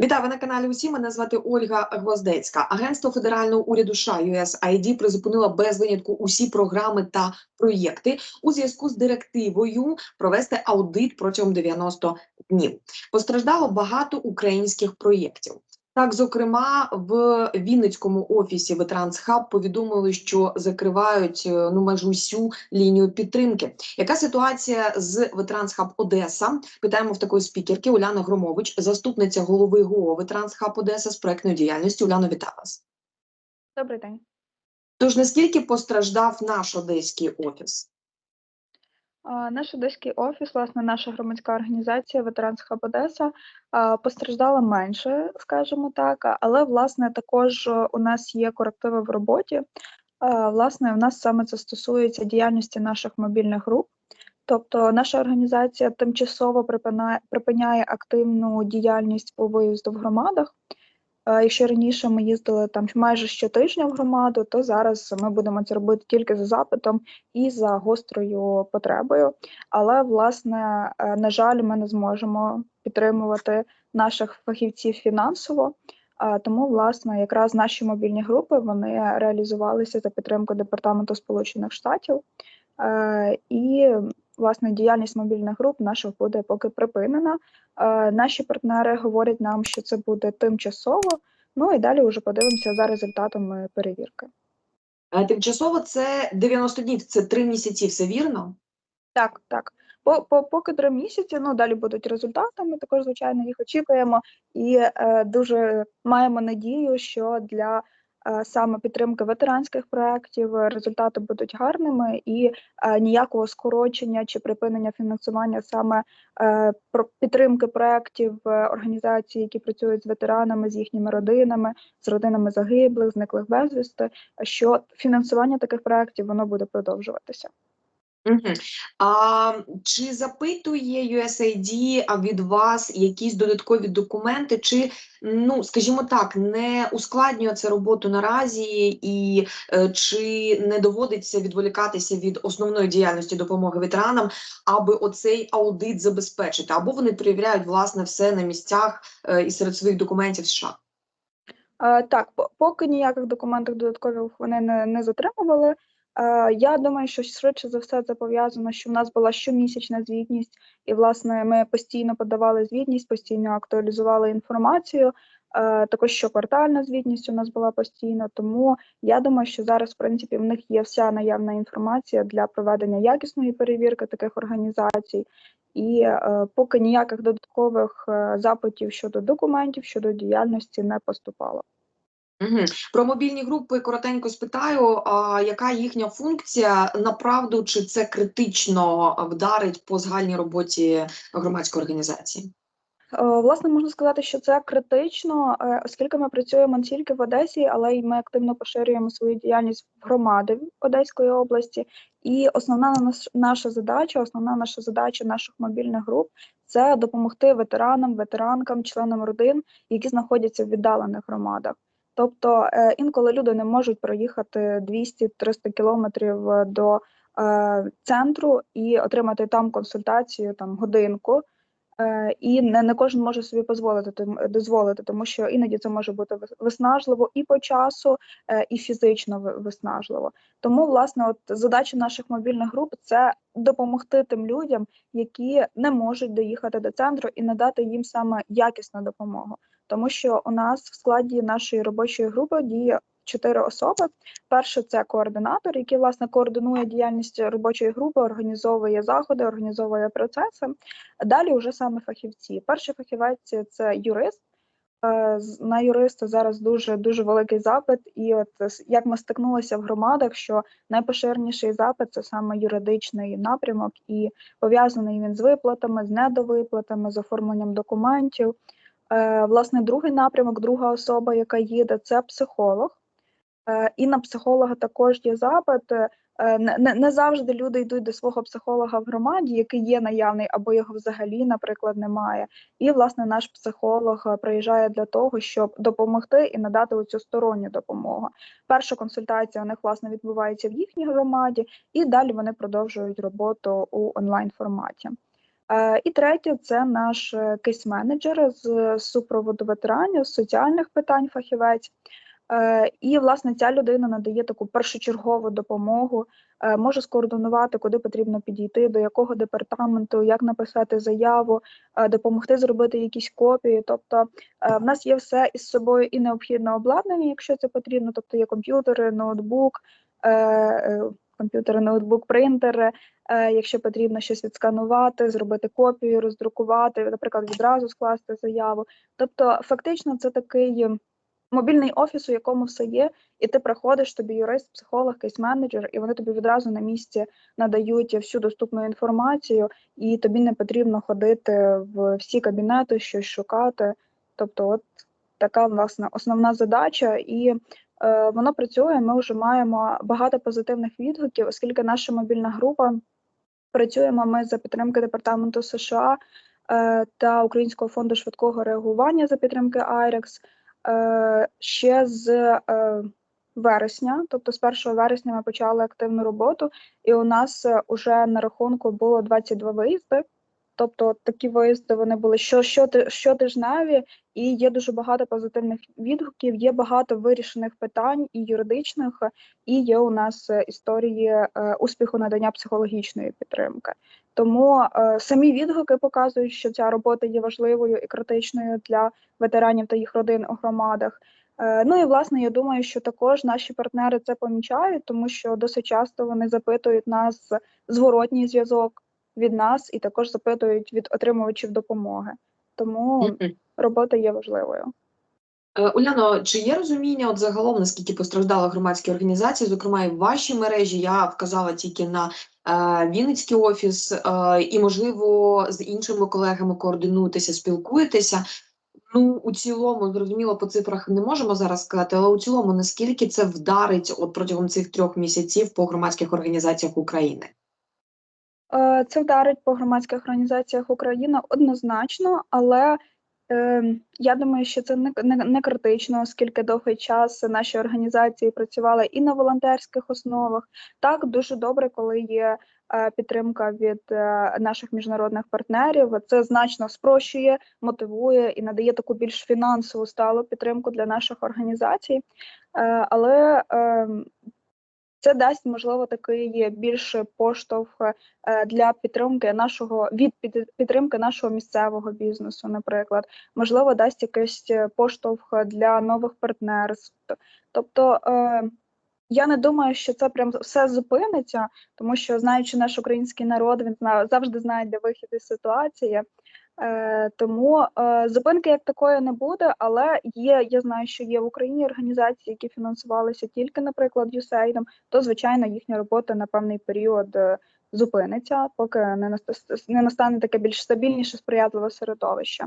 Вітаю ви на каналі. Усі мене звати Ольга Гвоздецька. Агентство федерального уряду США USAID призупинило без винятку усі програми та проєкти у зв'язку з директивою провести аудит протягом 90 днів. Постраждало багато українських проєктів. Так, зокрема, в Вінницькому офісі Ветеранс Хаб повідомили, що закривають е, ну майже усю лінію підтримки. Яка ситуація з Ветеранс Хаб Одеса? Питаємо в такої спікерки Уляна Громович, заступниця голови ГО Ветеранс Хаб Одеса з проектної діяльності. Уляно, вітаю вас. Добрий день. Тож наскільки постраждав наш одеський офіс? Наш одеський офіс, власне, наша громадська організація Ветеранс Хаб Одеса постраждала менше, скажімо так, але власне також е, у нас є корективи в роботі. Власне, у нас саме це стосується діяльності наших мобільних груп. Тобто наша організація тимчасово припиняє активну діяльність по виїзду в громадах. Якщо раніше ми їздили там майже щотижня в громаду, то зараз ми будемо це робити тільки за запитом і за гострою потребою. Але, власне, е, на жаль, ми не зможемо підтримувати наших фахівців фінансово. Тому, власне, якраз наші мобільні групи вони реалізувалися за підтримку Департаменту Сполучених Штатів. Е, І, власне, діяльність мобільних груп наших буде поки припинена. Е, Наші партнери говорять нам, що це буде тимчасово. Ну і далі вже подивимося за результатами перевірки. Е, Тимчасово це 90 днів, це три місяці, все вірно? Так, так. По, по, поки три місяці, ну далі будуть результати. Ми також, звичайно, їх очікуємо і е, дуже маємо надію, що для саме підтримки ветеранських проєктів е, результати будуть гарними і е, ніякого скорочення чи припинення фінансування саме е, підтримки проєктів е, організацій, які працюють з ветеранами, з їхніми родинами, з родинами загиблих, зниклих безвісти. Що фінансування таких проєктів воно буде продовжуватися. А чи запитує USAID від вас якісь додаткові документи, чи, ну, скажімо так, не ускладнює це роботу наразі, і е, чи не доводиться відволікатися від основної діяльності допомоги ветеранам, аби оцей аудит забезпечити, або вони перевіряють власне все на місцях е, і серед своїх документів США? Е, Так, поки ніяких документів додаткових вони не, не затримували. Е, Я думаю, що швидше за все це пов'язано, що в нас була щомісячна звітність, і власне ми постійно подавали звітність, постійно актуалізували інформацію. Е, Також щоквартальна звітність у нас була постійно. Тому я думаю, що зараз, в принципі, в них є вся наявна інформація для проведення якісної перевірки таких організацій. І е, поки ніяких додаткових е, запитів щодо документів, щодо діяльності не поступало. Угу. Про мобільні групи коротенько спитаю, а яка їхня функція направду, чи це критично вдарить по загальній роботі громадської організації? Е, Власне, можна сказати, що це критично, е, оскільки ми працюємо не тільки в Одесі, але й ми активно поширюємо свою діяльність в громади Одеської області. І основна наша задача, основна наша задача наших мобільних груп це допомогти ветеранам, ветеранкам, членам родин, які знаходяться в віддалених громадах. Тобто е, інколи люди не можуть проїхати 200-300 кілометрів е, до е, центру і отримати там консультацію, там годинку. І не, не кожен може собі дозволити, дозволити, тому що іноді це може бути вис- виснажливо і по часу, і фізично ви- виснажливо. Тому, власне, от задача наших мобільних груп це допомогти тим людям, які не можуть доїхати до центру, і надати їм саме якісну допомогу. Тому що у нас в складі нашої робочої групи діє чотири особи. Перше це координатор, який власне координує діяльність робочої групи, організовує заходи, організовує процеси. Далі вже саме фахівці. Перший фахівець це юрист. Е, На юриста зараз дуже дуже великий запит, і от як ми стикнулися в громадах, що найпоширеніший запит це саме юридичний напрямок, і пов'язаний він з виплатами, з недовиплатами, з оформленням документів. Е, Власне, другий напрямок, друга особа, яка їде, це психолог. Е, І на психолога також є запит. Е, Не, завжди люди йдуть до свого психолога в громаді, який є наявний, або його взагалі, наприклад, немає. І, власне, наш психолог приїжджає для того, щоб допомогти і надати оцю сторонню допомогу. Перша консультація у них власне відбувається в їхній громаді, і далі вони продовжують роботу у онлайн форматі. Е, І третє це наш е, кейс-менеджер з супроводу ветеранів, соціальних питань фахівець. Е, І, власне, ця людина надає таку першочергову допомогу, е, може скоординувати, куди потрібно підійти, до якого департаменту, як написати заяву, е, допомогти зробити якісь копії. Тобто е, в нас є все із собою і необхідне обладнання, якщо це потрібно, тобто є комп'ютери, ноутбук, е, е, комп'ютери, ноутбук, принтери. Е, Якщо потрібно щось відсканувати, зробити копію, роздрукувати, наприклад, відразу скласти заяву. Тобто, фактично, це такий мобільний офіс, у якому все є, і ти приходиш, тобі юрист, психолог, кейс-менеджер, і вони тобі відразу на місці надають всю доступну інформацію, і тобі не потрібно ходити в всі кабінети, щось шукати. Тобто, от така власне основна задача, і воно працює. Ми вже маємо багато позитивних відгуків, оскільки наша мобільна група працюємо ми за підтримки департаменту США е, та Українського фонду швидкого реагування за підтримки IREX е, ще з е, вересня, тобто з 1 вересня ми почали активну роботу, і у нас вже на рахунку було 22 виїзди. Тобто такі виїзди вони були що, щоти- щотижневі, і є дуже багато позитивних відгуків, є багато вирішених питань і юридичних, і є у нас е, історії е, успіху надання психологічної підтримки. Тому е, самі відгуки показують, що ця робота є важливою і критичною для ветеранів та їх родин у громадах. Ну і власне я думаю, що також наші партнери це помічають, тому що досить часто вони запитують нас зворотній зв'язок від нас і також запитують від отримувачів допомоги. Тому робота є важливою. Е, Уляно, чи є розуміння от загалом, наскільки постраждали громадські організації, зокрема і в вашій мережі? Я вказала тільки на е, Вінницький офіс, е, і можливо з іншими колегами координуєтеся, спілкуєтеся. Ну, у цілому, зрозуміло, по цифрах не можемо зараз сказати, але у цілому, наскільки це вдарить от протягом цих трьох місяців по громадських організаціях України? Е, Це вдарить по громадських організаціях України однозначно, але е, я думаю, що це не, не, критично, оскільки довгий час наші організації працювали і на волонтерських основах. Так, дуже добре, коли є е, підтримка від е, наших міжнародних партнерів. Це значно спрощує, мотивує і надає таку більш фінансову сталу підтримку для наших організацій. Але е, це дасть можливо такий більш поштовх е, для підтримки нашого від під- підтримки нашого місцевого бізнесу, наприклад, можливо, дасть якийсь е, поштовх для нових партнерств. Тобто е, я не думаю, що це прям все зупиниться, тому що знаючи наш український народ, він завжди знає, де вихід із ситуації. Е, тому е, зупинки як такої не буде, але є, я знаю, що є в Україні організації, які фінансувалися тільки, наприклад, USAID, то звичайно їхня робота на певний період е, зупиниться, поки не наста- не настане таке більш стабільніше, сприятливе середовище.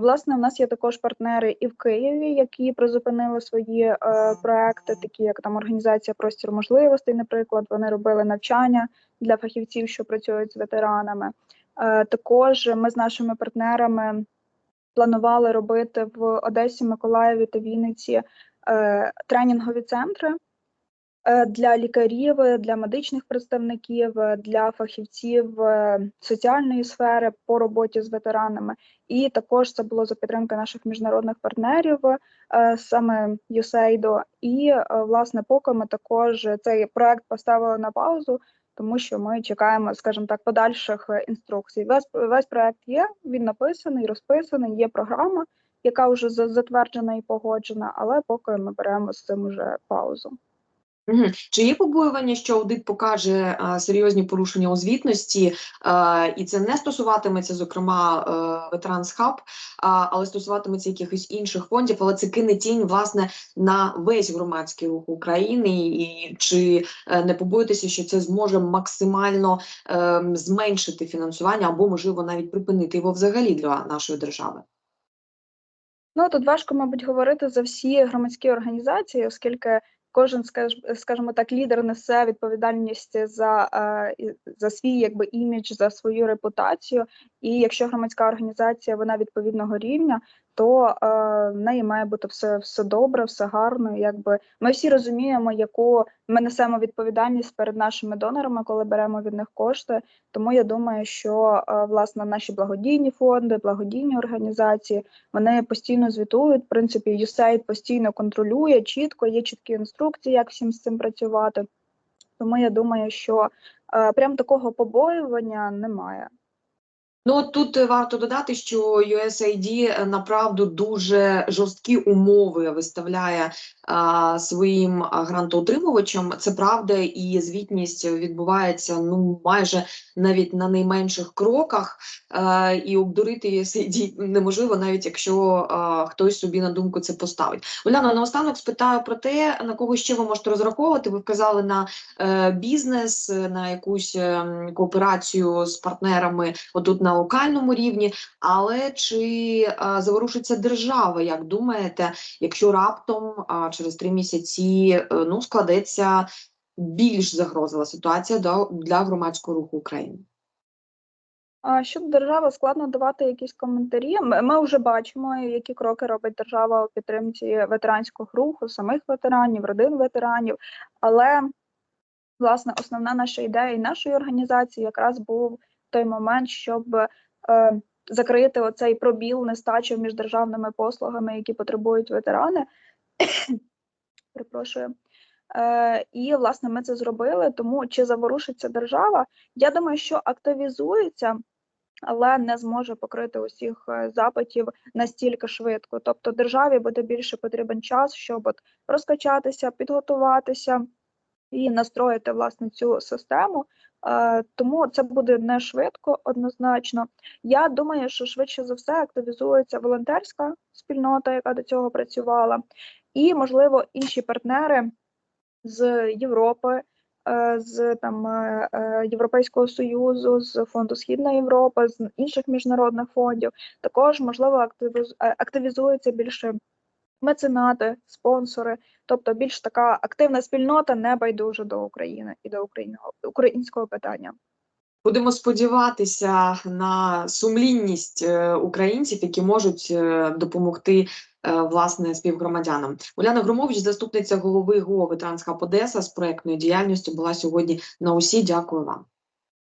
Власне, в нас є також партнери і в Києві, які призупинили свої е, проекти, такі як там організація Простір можливостей, наприклад, вони робили навчання для фахівців, що працюють з ветеранами. Е, Також ми з нашими партнерами планували робити в Одесі, Миколаєві та Вінниці е, тренінгові центри е, для лікарів, для медичних представників, для фахівців соціальної сфери по роботі з ветеранами. І також це було за підтримки наших міжнародних партнерів, саме USAID. І власне, поки ми також цей проект поставили на паузу, тому що ми чекаємо, скажімо так, подальших е, інструкцій. Весь весь проект є, він написаний, розписаний, є програма, яка вже за- затверджена і погоджена, але поки ми беремо з цим уже паузу. Мгм. Чи є побоювання, що аудит покаже а, серйозні порушення у звітності, а, і це не стосуватиметься, зокрема, е, Ветеранс Хаб, але стосуватиметься якихось інших фондів, але це кине тінь власне на весь громадський рух України, і чи е, не побоїтеся, що це зможе максимально ем, зменшити фінансування або можливо навіть припинити його взагалі для нашої держави? Ну тут важко, мабуть, говорити за всі громадські організації, оскільки кожен, скаж- скажімо так, лідер несе відповідальність за, е, за свій якби імідж, за свою репутацію. І якщо громадська організація вона відповідного рівня, то е, в неї має бути все, все добре, все гарно. Якби ми всі розуміємо, яку ми несемо відповідальність перед нашими донорами, коли беремо від них кошти. Тому я думаю, що е, власне наші благодійні фонди, благодійні організації вони постійно звітують. В принципі, USAID постійно контролює чітко, є чіткі інструкції, як всім з цим працювати. Тому я думаю, що е, прям такого побоювання немає. Ну тут е, варто додати, що USAID е, направду дуже жорсткі умови виставляє а, своїм грантоотримувачам. Це правда, і звітність відбувається ну майже навіть на найменших кроках. А, і обдурити USAID неможливо, навіть якщо а, хтось собі на думку це поставить. Уляна, наостанок спитаю про те, на кого ще ви можете розраховувати. Ви вказали на е, бізнес, е, на якусь е, кооперацію з партнерами отут на локальному рівні. Але чи е, заворушиться держава, як думаєте, якщо раптом через три місяці е, ну складеться більш загрозова ситуація для громадського руху України? А щодо держави, складно давати якісь коментарі. Ми, ми вже бачимо, які кроки робить держава у підтримці ветеранського руху, самих ветеранів, родин ветеранів. Але власне основна наша ідея і нашої організації якраз був той момент, щоб е, закрити оцей пробіл нестачі між державними послугами, які потребують ветерани. Перепрошую. Е, і власне ми це зробили. Тому чи заворушиться держава? Я думаю, що активізується, але не зможе покрити усіх е, запитів настільки швидко. Тобто державі буде більше потрібен час, щоб от розкачатися, підготуватися і настроїти власне цю систему. Е, Тому це буде не швидко, однозначно. Я думаю, що швидше за все активізується волонтерська спільнота, яка до цього працювала, і можливо інші партнери з Європи, е, з там е, Європейського союзу, з фонду Східна Європа, з інших міжнародних фондів. Також можливо активіз- е, більше меценати, спонсори, тобто більш така активна спільнота, не байдужа до України і до українського питання. Будемо сподіватися на сумлінність е, українців, які можуть е, допомогти е, власне співгромадянам. Уляна Громович, заступниця голови ГО «Ветеранська Одеса з проектної діяльністю, була сьогодні на усі. Дякую вам.